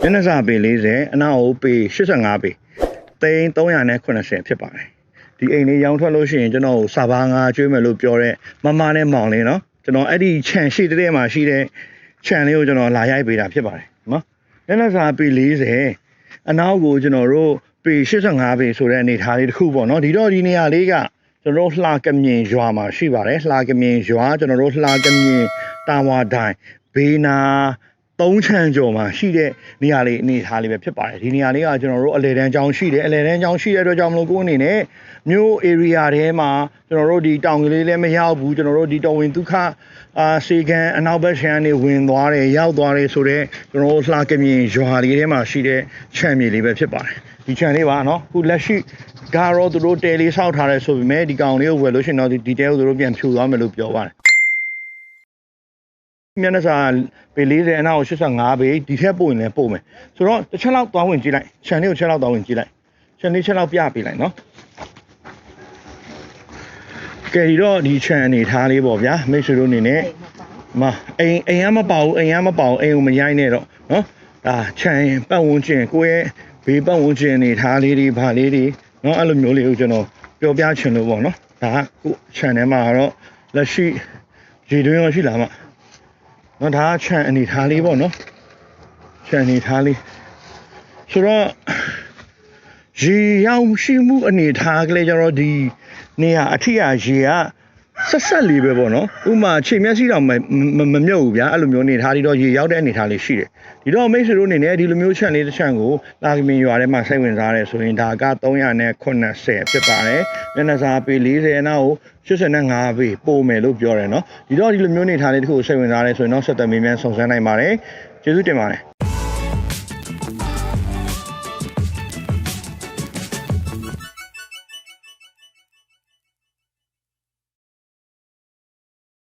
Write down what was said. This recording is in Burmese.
မျက်နှာစာပေ40အနောက်အုပ်ပေ85ပေသိန်း380ဖြစ်ပါတယ်ဒီအိမ်လေးရောင်းထွက်လို့ရှိရင်ကျွန်တော်စာဘာငါကျွေးမယ်လို့ပြောတဲ့မမနဲ့မောင်လေးနော်ကျွန်တော်အဲ့ဒီခြံရှိတဲ့မှာရှိတဲ့ခြံလေးကိုကျွန်တော်လာရိုက်ပေးတာဖြစ်ပါတယ်နော်မျက်နှာစာပေ40အနောက်ကိုကျွန်တော်တို့ပေ85ပေဆိုတဲ့အနေအထားလေးတစ်ခုပေါ့နော်ဒီတော့ဒီနေရာလေးကကျွန်တော်တို့လှကမြင်ရွာမှာရှိပါတယ်လှကမြင်ရွာကျွန်တော်တို့လှကမြင်တာဝါတိုင်းဘေးနာ သုံးချမ်းကျော်မှာရှိတဲ့နေရာလေးအနေအထားလေးပဲဖြစ်ပါတယ်ဒီနေရာလေးကကျွန်တော်တို့အလဲတန်းကျောင်းရှိတယ်အလဲတန်းကျောင်းရှိတဲ့အတွက်ကြောင့်မလို့ကိုယ်အနေနဲ့မြို့ area ထဲမှာကျွန်တော်တို့ဒီတောင်ကလေးလည်းမရောက်ဘူးကျွန်တော်တို့ဒီတော်ဝင်ဒုက္ခအာစေကန်အနောက်ဘက်ခြမ်းနေဝင်သွားတယ်ရောက်သွားတယ်ဆိုတော့ကျွန်တော်တို့လှကမြင်ရွာလေးထဲမှာရှိတဲ့ခြံမြေလေးပဲဖြစ်ပါတယ်ဒီခြံလေးပါနော်ခုလက်ရှိကတော့သူတို့တဲလေးဆောက်ထားတယ်ဆိုပေမဲ့ဒီကောင်လေးကိုဝယ်လို့ရှိရင်တော့ဒီတဲကိုသူတို့ပြန်ဖြူသွားမယ်လို့ပြောပါတယ် မျက်နှာစာပေ40အနောက်85ပေဒီထက်ပို့ရင်လည်းပို့မယ်ဆိုတော့တစ်ချက်လောက်သွားဝင်ကြည့်လိုက်ခြံလေးကိုချက်လောက်သွားဝင်ကြည့်လိုက်ခြံလေးချက်လောက်ပြပေးလိုက်နော်ကဲဒီတော့ဒီခြံအနေထားလေးပေါ့ဗျာမိတ်ဆွေတို့အနေနဲ့မအိမ်အိမ်ကမပေါဘူးအိမ်ကမပေါဘူးအိမ်ကိုမရိုက်နဲ့တော့နော်ဒါခြံပတ်ဝန်းကျင်ကိုယ့်ရဲ့ဘေးပတ်ဝန်းကျင်အနေထားလေးတွေဗာလေးတွေနော်အဲ့လိုမျိုးလေးကိုကျွန်တော်ပြောပြချင်လို့ပေါ့နော်ဒါကကိုယ့်ခြံထဲမှာတော့လက်ရှိရေတွင်းရောရှိလာမှာ နော်ဒါကခြံအနေထားလေးပေါ့နော်ခြံအနေထားလေးဆိုတော့ရေရောက်ရှိမှုအနေထားကလေးကျတော့ဒီနေရာအထက်အရေက ဆက်ဆက်လေးပဲပေါ့နော်ဥပမာချိန်မျက်စိတောင်မမမမြုပ်ဘူးဗျာအဲ့လိုမျိုးအနေထားလေးတော့ရေရောက်တဲ့အနေထားလေးရှိတယ်ဒီတော့မိတ်ဆွေတို့အနေနဲ့ဒီလိုမျိုးခြံလေးတစ်ခြံကိုလာကမင်ရွာထဲမှာစိတ်ဝင်စားတယ်ဆိုရင်ဒါက380ဖြစ်ပါတယ်မျက်နှာစာပေ40အနောက်ကို85ပေပို့မယ်လို့ပြောတယ်နော်ဒီတော့ဒီလိုမျိုးအနေထားလေးတစ်ခုကိုစိတ်ဝင်စားတယ်ဆိုရင်တော့ဆက်သွယ်မေးမြန်းဆောင်စမ်းနိုင်ပါတယ်ကျေးဇူးတင်ပါတယ်